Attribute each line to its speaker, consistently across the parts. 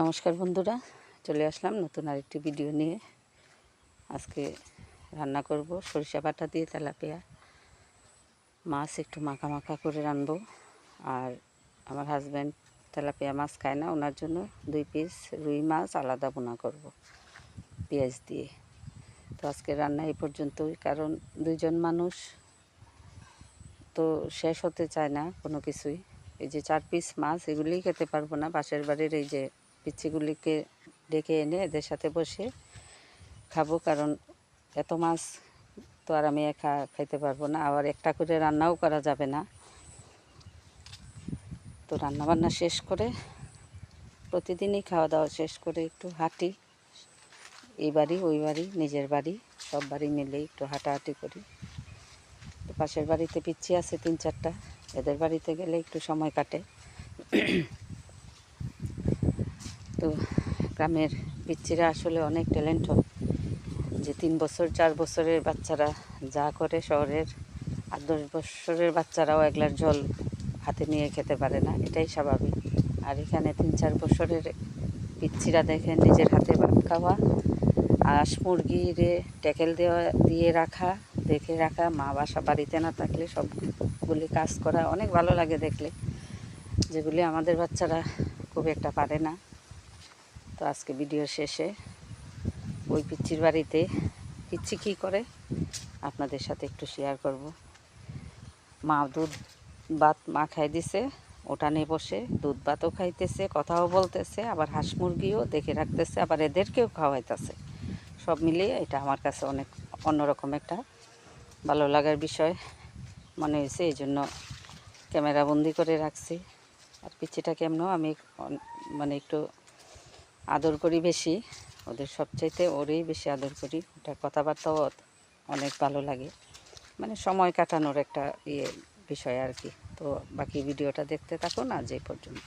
Speaker 1: নমস্কার বন্ধুরা, চলে আসলাম নতুন আরেকটি ভিডিও নিয়ে। আজকে রান্না করব সরিষা বাটা দিয়ে তেলাপিয়া। মাছ একটু মাখা মাখা করে রানবো আর আমার হাজব্যান্ড তেলাপিয়া মাছ খায় না, ওনার জন্য দুই পিস রুই মাছ আলাদা বোনা করব পেঁয়াজ দিয়ে। তো আজকে রান্না এই পর্যন্তই, কারণ দুইজন মানুষ তো শেষ হতে চায় না কোনো কিছুই। এই যে চার পিস মাছ, এগুলিই খেতে পারব না। পাশের বাড়ির এই যে পিচ্ছিগুলিকে ডেকে এনে এদের সাথে বসে খাব, কারণ এত মাছ তো আর আমি একা খাইতে পারব না। আবার একটা করে রান্নাও করা যাবে না। তো রান্না বান্না শেষ করে প্রতিদিনই খাওয়া দাওয়া শেষ করে একটু হাঁটি। এই বাড়ি, ওই বাড়ি, নিজের বাড়ি, সব বাড়ি মিলে একটু হাঁটাহাঁটি করি। তো পাশের বাড়িতে পিচ্ছি আছে তিন চারটা। এদের বাড়িতে গেলে একটু সময় কাটে। তো গ্রামের পিচ্ছিরা আসলে অনেক ট্যালেন্টেড যে তিন বছর, চার বছরের বাচ্চারা যা করে শহরের, আর দশ বছরের বাচ্চারাও এক গ্লাস জল হাতে নিয়ে খেতে পারে না, এটাই স্বাভাবিক। আর এখানে তিন, চার বছরের পিচ্ছিরা দেখেন নিজের হাতে ভাত খাওয়া হাঁস মুরগিরে ট্যাকেল দেওয়া, দিয়ে রাখা, দেখে রাখা, মা বাসা বাড়িতে না থাকলে সবগুলি কাজ করা অনেক ভালো লাগে দেখলে, যেগুলি আমাদের বাচ্চারা খুব একটা পারে না। তো আজকে ভিডিও শেষে ওই পিচ্ছির বাড়িতে পিচ্ছি কী করে আপনাদের সাথে একটু শেয়ার করব। মা দুধ ভাত মা খাই দিছে, ওটা নিয়ে বসে, দুধ ভাতও খাইতেছে, কথাও বলতেছে, আবার হাঁস মুরগিও দেখে রাখতেছে, আবার এদেরকেও খাওয়াইতেছে। সব মিলিয়ে এটা আমার কাছে অনেক অন্যরকম একটা ভালো লাগার বিষয় মনে হয়েছে, এই জন্য ক্যামেরা বন্দি করে রাখছি। আর পিছিটা কেমনও আমি মানে একটু আদর করি বেশি, ওদের সবচাইতে ওরেই বেশি আদর করি। ওটা কথাবার্তাও অনেক ভালো লাগে। মানে সময় কাটানোর একটা ইয়ে বিষয় আর কি। তো বাকি ভিডিওটা দেখতে থাকুন না যে পর্যন্ত।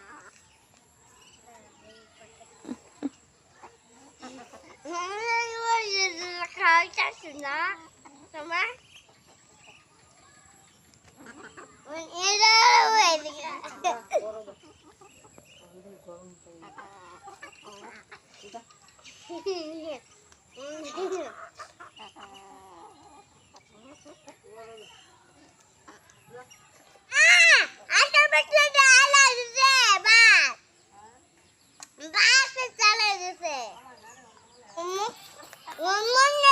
Speaker 2: Ayo, ma bagde. Ayo bangkara.